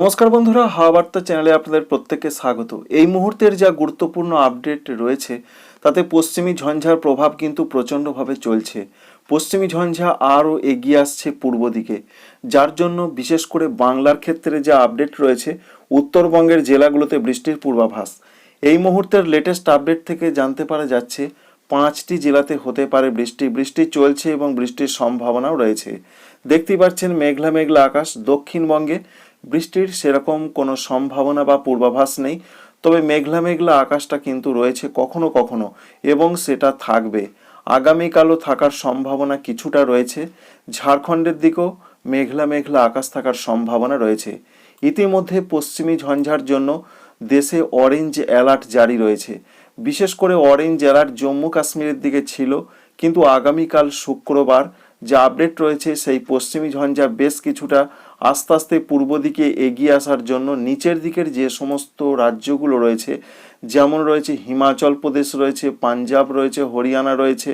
নমস্কার বন্ধুরা হাওয়া বার্তা চ্যানেলে আপনাদের প্রত্যেককে স্বাগত। এই মুহূর্তের যা গুরুত্বপূর্ণ আপডেট রয়েছে, তাতে পশ্চিমী ঝঞ্ঝার প্রভাব কিন্তু প্রচণ্ডভাবে চলছে। পশ্চিমী ঝঞ্ঝা আরও এগিয়ে আসছে পূর্ব দিকে, যার জন্য বিশেষ করে বাংলার ক্ষেত্রে যা আপডেট রয়েছে, উত্তরবঙ্গের জেলাগুলোতে বৃষ্টির পূর্বাভাস। এই মুহূর্তের লেটেস্ট আপডেট থেকে জানতে পারা যাচ্ছে, পাঁচটি জেলাতে হতে পারে বৃষ্টি। বৃষ্টি চলছে এবং বৃষ্টির সম্ভাবনাও রয়েছে। দেখতেই পাচ্ছেন মেঘলা মেঘলা আকাশ দক্ষিণবঙ্গে বৃষ্টির সেরকম কোনো সম্ভাবনা বা পূর্বাভাস নেই, তবে মেঘলা মেঘলা আকাশটা কিন্তু রয়েছে কখনো কখনো এবং সেটা থাকবে। আগামীকালও থাকার সম্ভাবনা কিছুটা রয়েছে। ঝাড়খণ্ডের দিকেও মেঘলা মেঘলা আকাশ থাকার সম্ভাবনা রয়েছে। ইতিমধ্যে পশ্চিমী ঝঞ্ঝার জন্য দেশে অরেঞ্জ অ্যালার্ট জারি রয়েছে। বিশেষ করে অরেঞ্জ অ্যালার্ট জম্মু কাশ্মীরের দিকে ছিল, কিন্তু আগামীকাল শুক্রবার যা আপডেট রয়েছে সেই পশ্চিমী ঝঞ্ঝা বেশ কিছুটা আস্তে আস্তে পূর্ব দিকে এগিয়ে আসার জন্য নিচের দিকের যে সমস্ত রাজ্যগুলো রয়েছে, যেমন রয়েছে হিমাচল প্রদেশ রয়েছে, পাঞ্জাব রয়েছে, হরিয়ানা রয়েছে,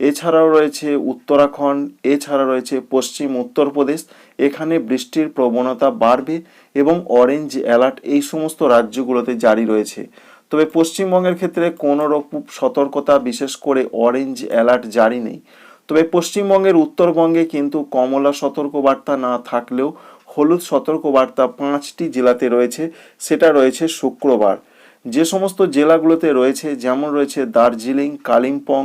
এছাড়াও রয়েছে উত্তরাখণ্ড, এছাড়া রয়েছে পশ্চিম উত্তরপ্রদেশ এখানে বৃষ্টির প্রবণতা বাড়বে এবং অরেঞ্জ অ্যালার্ট এই সমস্ত রাজ্যগুলোতে জারি রয়েছে। তবে পশ্চিমবঙ্গের ক্ষেত্রে কোনো রকম সতর্কতা বিশেষ করে অরেঞ্জ অ্যালার্ট জারি নেই। তবে পশ্চিমবঙ্গের উত্তরবঙ্গে কিন্তু কমলা সতর্কবার্তা না থাকলেও হলুদ সতর্কবার্তা পাঁচটি জেলাতে রয়েছে, সেটা রয়েছে শুক্রবার। যে সমস্ত জেলাগুলোতে রয়েছে, যেমন রয়েছে দার্জিলিং, কালিম্পং,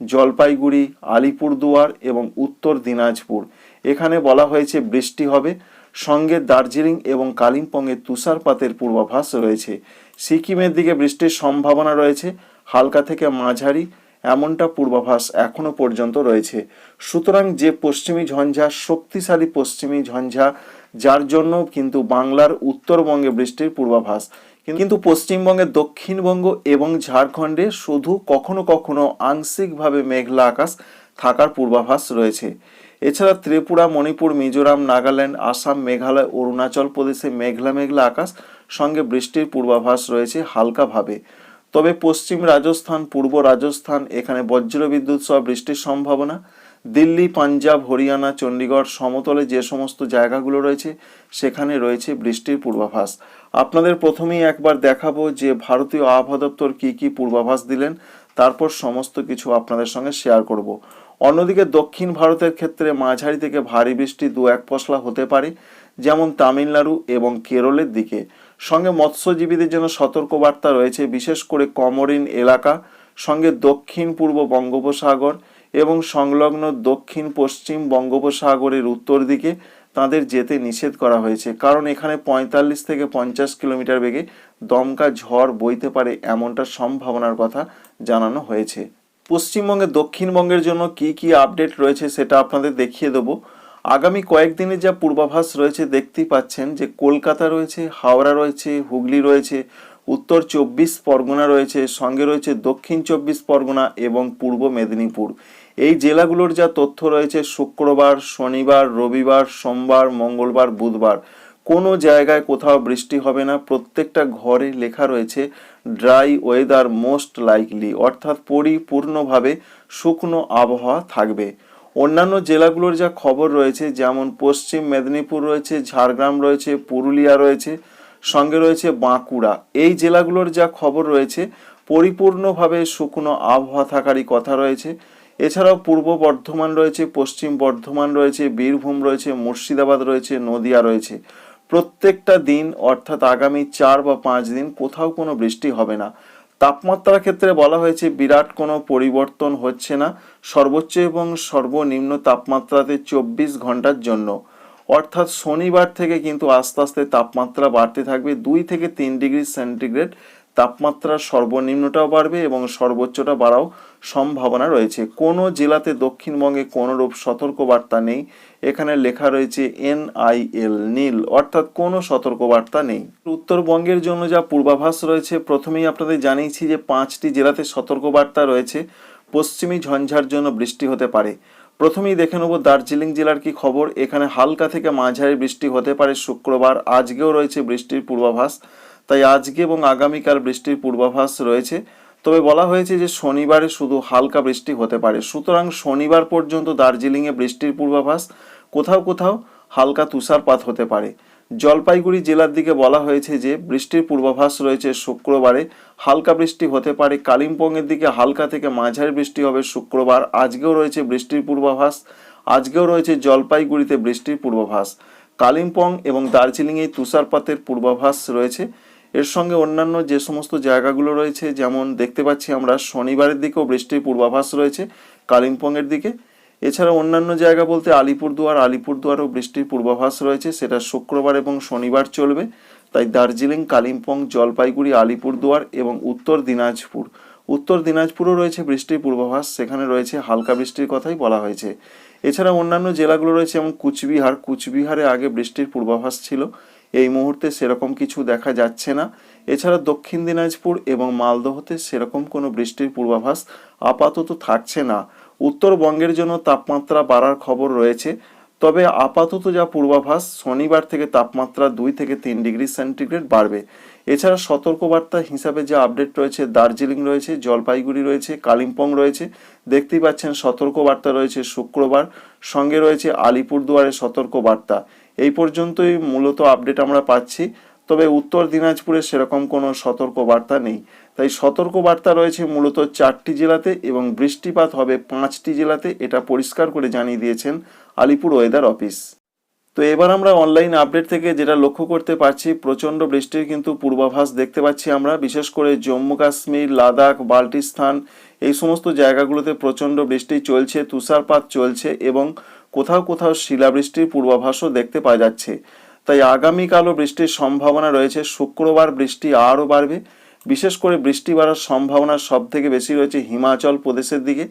জলপাইগুড়ি, আলিপুরদুয়ার এবং উত্তর দিনাজপুর। এখানে বলা হয়েছে বৃষ্টি হবে। সঙ্গে দার্জিলিং এবং কালিম্পংয়ে তুষারপাতের পূর্বাভাস রয়েছে। সিকিমের দিকে বৃষ্টির সম্ভাবনা রয়েছে। হালকা থেকে মাঝারি এমনটা পূর্বাভাস এখনও পর্যন্ত রয়েছে। সুতরাং যে পশ্চিমী ঝঞ্ঝা শক্তিশালী পশ্চিমী ঝঞ্ঝা, যার জন্য কিন্তু বাংলার উত্তরবঙ্গে বৃষ্টির পূর্বাভাস। কিন্তু পশ্চিমবঙ্গের দক্ষিণবঙ্গ এবং ঝাড়খণ্ডে শুধু কখনো কখনো আংশিকভাবে মেঘলা আকাশ থাকার পূর্বাভাস রয়েছে। এছাড়া ত্রিপুরা, মণিপুর, মিজোরাম, নাগাল্যান্ড, আসাম, মেঘালয়, অরুণাচল প্রদেশে মেঘলা মেঘলা আকাশ সঙ্গে বৃষ্টির পূর্বাভাস রয়েছে হালকাভাবে। তবে পশ্চিম রাজস্থান, পূর্ব রাজস্থান, এখানে বজ্রবিদ্যুৎ সহ বৃষ্টির সম্ভাবনা। দিল্লি, পাঞ্জাব, হরিয়ানা, চণ্ডীগড় সমতলে যে সমস্ত জায়গাগুলো রয়েছে, সেখানে রয়েছে বৃষ্টির পূর্বাভাস। আপনাদের প্রথমেই একবার দেখাবো যে ভারতীয় আবহাওয়া দপ্তর কী কী পূর্বাভাস দিলেন, তারপর সমস্ত কিছু আপনাদের সঙ্গে শেয়ার করব। অন্যদিকে দক্ষিণ ভারতের ক্ষেত্রে মাঝারি থেকে ভারী বৃষ্টি দু এক পশলা হতে পারে। যেমন তামিলনাড়ু এবং কেরলের দিকে। সঙ্গে মৎস্যজীবীদের জন্য সতর্কবার্তা রয়েছে, বিশেষ করে কমরিন এলাকা, সঙ্গে দক্ষিণ পূর্ব বঙ্গোপসাগর এবং সংলগ্ন দক্ষিণ পশ্চিম বঙ্গোপসাগরের উত্তর দিকে তাদের যেতে নিষেধ করা হয়েছে। কারণ এখানে পঁয়তাল্লিশ থেকে পঞ্চাশ কিলোমিটার বেগে দমকা ঝড় বইতে পারে এমনটা সম্ভাবনার কথা জানানো হয়েছে। পশ্চিমবঙ্গে দক্ষিণবঙ্গের জন্য কি কি আপডেট রয়েছে সেটা আপনাদের দেখিয়ে দেবো। আগামী কয়েকদিনে যা পূর্বাভাস রয়েছে, দেখতেই পাচ্ছেন যে কলকাতা রয়েছে, হাওড়া রয়েছে, হুগলি রয়েছে, উত্তর চব্বিশ পরগনা রয়েছে, সঙ্গে রয়েছে দক্ষিণ চব্বিশ পরগনা এবং পূর্ব মেদিনীপুর। এই জেলাগুলোর যা তথ্য রয়েছে, শুক্রবার, শনিবার, রবিবার, সোমবার, মঙ্গলবার, বুধবার, কোনো জায়গায় কোথাও বৃষ্টি হবে না। প্রত্যেকটা ঘরে লেখা রয়েছে ড্রাই ওয়েদার মোস্ট লাইকলি অর্থাৎ পরিপূর্ণভাবে শুকনো আবহাওয়া থাকবে। অন্যান্য জেলাগুলোর যা খবর রয়েছে, যেমন পশ্চিম মেদিনীপুর রয়েছে, ঝাড়গ্রাম রয়েছে, পুরুলিয়া রয়েছে, সঙ্গে রয়েছে বাঁকুড়া। এই জেলাগুলোর যা খবর রয়েছে, পরিপূর্ণভাবে শুকনো আবহাওয়া থাকারই কথা রয়েছে। এছাড়াও পূর্ব বর্ধমান রয়েছে, পশ্চিম বর্ধমান রয়েছে, বীরভূম রয়েছে, মুর্শিদাবাদ রয়েছে, নদিয়া রয়েছে। প্রত্যেকটা দিন, অর্থাৎ আগামী চার বা পাঁচ দিন কোথাও কোনো বৃষ্টি হবে না। তাপমাত্রার ক্ষেত্রে বলা হয়েছে বিরাট কোনো পরিবর্তন হচ্ছে না, সর্বোচ্চ এবং সর্বনিম্ন তাপমাত্রাতে চব্বিশ ঘণ্টার জন্য। অর্থাৎ শনিবার থেকে কিন্তু আস্তে আস্তে তাপমাত্রা বাড়তে থাকবে। দুই থেকে তিন ডিগ্রি সেন্টিগ্রেড তাপমাত্রা সর্বনিম্নটাও বাড়বে এবং সর্বোচ্চটা বাড়াও সম্ভাবনা রয়েছে। কোনো জেলাতে দক্ষিণবঙ্গে কোনোরূপ সতর্কবার্তা নেই? এখানে লেখা রয়েছে এনআইএল, নীল, অর্থাৎ কোনো সতর্কবার্তা নেই। উত্তরবঙ্গের জন্য যা পূর্বাভাস রয়েছে, প্রথমেই আপনাদের জানিয়েছি যে পাঁচটি জেলাতে সতর্কবার্তা রয়েছে। পশ্চিমী ঝঞ্ঝার জন্য বৃষ্টি হতে পারে। প্রথমেই দেখে নেব দার্জিলিং জেলার কি খবর। এখানে হালকা থেকে মাঝারি বৃষ্টি হতে পারে শুক্রবার। আজকেও রয়েছে বৃষ্টির পূর্বাভাস। তাই আজকে এবং আগামীকাল বৃষ্টির পূর্বাভাস রয়েছে। তবে বলা হয়েছে যে শনিবারে শুধু হালকা বৃষ্টি হতে পারে। সুতরাং শনিবার পর্যন্ত দার্জিলিংয়ে বৃষ্টির পূর্বাভাস কোথাও কোথাও হালকা তুষারপাত হতে পারে। জলপাইগুড়ি জেলার দিকে বলা হয়েছে যে বৃষ্টির পূর্বাভাস রয়েছে শুক্রবারে। হালকা বৃষ্টি হতে পারে। কালিম্পংয়ের দিকে হালকা থেকে মাঝারি বৃষ্টি হবে শুক্রবার। আজকেও রয়েছে বৃষ্টির পূর্বাভাস। আজকেও রয়েছে জলপাইগুড়িতে বৃষ্টির পূর্বাভাস। কালিম্পং এবং দার্জিলিংয়ে তুষারপাতের পূর্বাভাস রয়েছে। এর সঙ্গে অন্যান্য যে সমস্ত জায়গাগুলো রয়েছে, যেমন দেখতে পাচ্ছি আমরা শনিবারের দিকেও বৃষ্টির পূর্বাভাস রয়েছে কালিম্পংয়ের দিকে। এছাড়া অন্যান্য জায়গা বলতে আলিপুরদুয়ার, আলিপুরদুয়ারও বৃষ্টির পূর্বাভাস রয়েছে। সেটা শুক্রবার এবং শনিবার চলবে। তাই দার্জিলিং, কালিম্পং, জলপাইগুড়ি, আলিপুরদুয়ার এবং উত্তর দিনাজপুর। উত্তর দিনাজপুরও রয়েছে বৃষ্টির পূর্বাভাস। সেখানে রয়েছে হালকা বৃষ্টির কথাই বলা হয়েছে। এছাড়া অন্যান্য জেলাগুলো রয়েছে, যেমন কুচবিহার। কুচবিহারে আগে বৃষ্টির পূর্বাভাস ছিল। এই মুহূর্তে সেরকম কিছু দেখা যাচ্ছে না। এছাড়া দক্ষিণ দিনাজপুর এবং মালদহতে সেরকম কোনো বৃষ্টির পূর্বাভাস আপাতত থাকছে না। উত্তরবঙ্গের জন্য তাপমাত্রা বাড়ার খবর রয়েছে। তবে আপাতত যা পূর্বাভাস, শনিবার থেকে তাপমাত্রা দুই থেকে তিন ডিগ্রি সেন্টিগ্রেড বাড়বে। এছাড়া সতর্কবার্তা হিসাবে যে আপডেট রয়েছে, দার্জিলিং রয়েছে, জলপাইগুড়ি রয়েছে, কালিম্পং রয়েছে, দেখতেই পাচ্ছেন সতর্কবার্তা রয়েছে শুক্রবার। সঙ্গে রয়েছে আলিপুরদুয়ারের সতর্কবার্তা। এই পর্যন্তই মূলত আপডেট আমরা পাচ্ছি। তবে উত্তর দিনাজপুরে সেরকম কোনো সতর্কবার্তা নেই। তাই সতর্কবার্তা রয়েছে মূলত চারটি জেলাতে এবং বৃষ্টিপাত হবে পাঁচটি জেলাতে, এটা পরিষ্কার করে জানিয়ে দিয়েছেন আলিপুর ওয়েদার অফিস। তো এবার আমরা অনলাইন আপডেট থেকে যেটা লক্ষ্য করতে পারছি, প্রচণ্ড বৃষ্টির কিন্তু পূর্বাভাস দেখতে পাচ্ছি আমরা। বিশেষ করে জম্মু কাশ্মীর, লাদাখ, বাল্টিস্তান এই সমস্ত জায়গাগুলোতে প্রচণ্ড বৃষ্টি চলছে, তুষারপাত চলছে এবং কোথাও কোথাও শিলাবৃষ্টির পূর্বাভাসও দেখতে পাওয়া যাচ্ছে। তাই আগামীকালও বৃষ্টির সম্ভাবনা রয়েছে। শুক্রবার বৃষ্টি আরও বাড়বে। বিশেষ করে বৃষ্টি বাড়ার সম্ভাবনা সব থেকে বেশি রয়েছে হিমাচল প্রদেশের দিকে।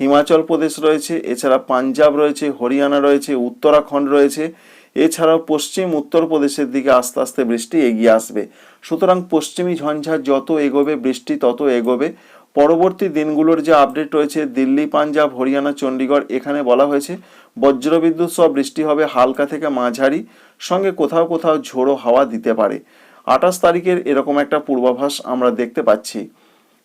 হিমাচল প্রদেশ রয়েছে, এছাড়া পাঞ্জাব রয়েছে, হরিয়ানা রয়েছে, উত্তরাখণ্ড রয়েছে। এছাড়াও পশ্চিম উত্তরপ্রদেশের দিকে আস্তে আস্তে বৃষ্টি এগিয়ে আসবে। সুতরাং পশ্চিমী ঝঞ্ঝা যত এগোবে, বৃষ্টি তত এগোবে। পরবর্তী দিনগুলোর যে আপডেট রয়েছে, দিল্লি, পাঞ্জাব, হরিয়ানা, চণ্ডীগড়, এখানে বলা হয়েছে বজ্রবিদ্যুৎ সহ বৃষ্টি হবে হালকা থেকে মাঝারি। সঙ্গে কোথাও কোথাও ঝোড়ো হাওয়া দিতে পারে। আঠাশ তারিখের এরকম একটা পূর্বাভাস আমরা দেখতে পাচ্ছি।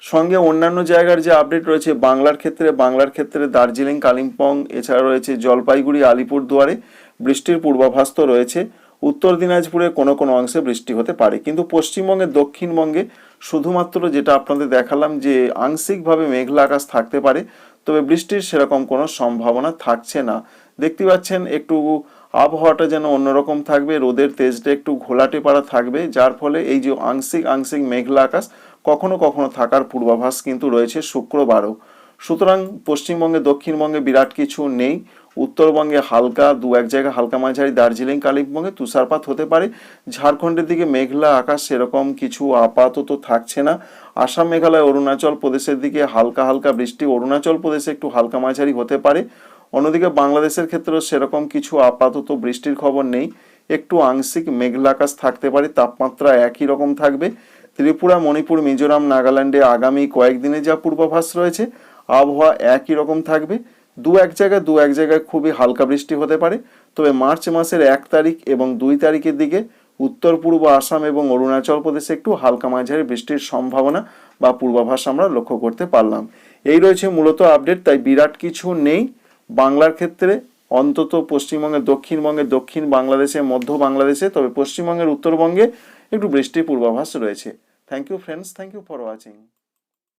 সঙ্গে অন্যান্য জায়গার যে আপডেট রয়েছে, বাংলার ক্ষেত্রে বাংলার ক্ষেত্রে দার্জিলিং, কালিম্পং এছাড়া রয়েছে জলপাইগুড়ি, আলিপুরদুয়ারে বৃষ্টির পূর্বাভাস তো রয়েছে। উত্তর দিনাজপুরে কোনো কোনো অংশে বৃষ্টি হতে পারে। কিন্তু পশ্চিমবঙ্গে, দক্ষিণবঙ্গে শুধুমাত্র যেটা আপনাদের দেখালাম যে আংশিকভাবে মেঘলা আকাশ থাকতে পারে, তবে বৃষ্টির সেরকম কোনো সম্ভাবনা থাকছে না। দেখতে পাচ্ছেন, একটু আবহাওয়াটা যেন অন্যরকম থাকবে, রোদের তেজটা একটু ঘোলাটে পাড়া থাকবে, যার ফলে এই যে আংশিক আংশিক মেঘলা আকাশ কখনো কখনো থাকার পূর্বাভাস কিন্তু রয়েছে শুক্রবারও। সুতরাং পশ্চিমবঙ্গে, দক্ষিণবঙ্গে বিরাট কিছু নেই। উত্তরবঙ্গে হালকা, দু এক জায়গায় হালকা মাঝারি, দার্জিলিং, কালিম্পংয়ে তুষারপাত হতে পারে। ঝাড়খণ্ডের দিকে মেঘলা আকাশ সেরকম কিছু আপাতত থাকছে না। আসাম, মেঘালয়, অরুণাচল প্রদেশের দিকে হালকা হালকা বৃষ্টি, অরুণাচল প্রদেশে একটু হালকা মাঝারি হতে পারে। অন্যদিকে বাংলাদেশের ক্ষেত্রেও সেরকম কিছু আপাতত বৃষ্টির খবর নেই। একটু আংশিক মেঘলা আকাশ থাকতে পারে, তাপমাত্রা একই রকম থাকবে। ত্রিপুরা, মণিপুর, মিজোরাম, নাগাল্যান্ডে আগামী কয়েকদিনে যা পূর্বাভাস রয়েছে, আবহাওয়া একই রকম থাকবে। দু এক জায়গায় দু এক জায়গায় খুবই হালকা বৃষ্টি হতে পারে। তবে মার্চ মাসের এক তারিখ এবং দুই তারিখের দিকে উত্তর, পূর্ব আসাম এবং অরুণাচল প্রদেশে একটু হালকা মাঝারি বৃষ্টির সম্ভাবনা বা পূর্বাভাস আমরা লক্ষ্য করতে পারলাম। এই রয়েছে মূলত আপডেট, তাই বিরাট কিছু নেই। বাংলার ক্ষেত্রে, অন্তত পশ্চিমবঙ্গের দক্ষিণবঙ্গে দক্ষিণ বাংলাদেশে, মধ্য বাংলাদেশে, তবে পশ্চিমবঙ্গের উত্তরবঙ্গে একটু বৃষ্টির পূর্বাভাস রয়েছে। Thank you friends thank you for watching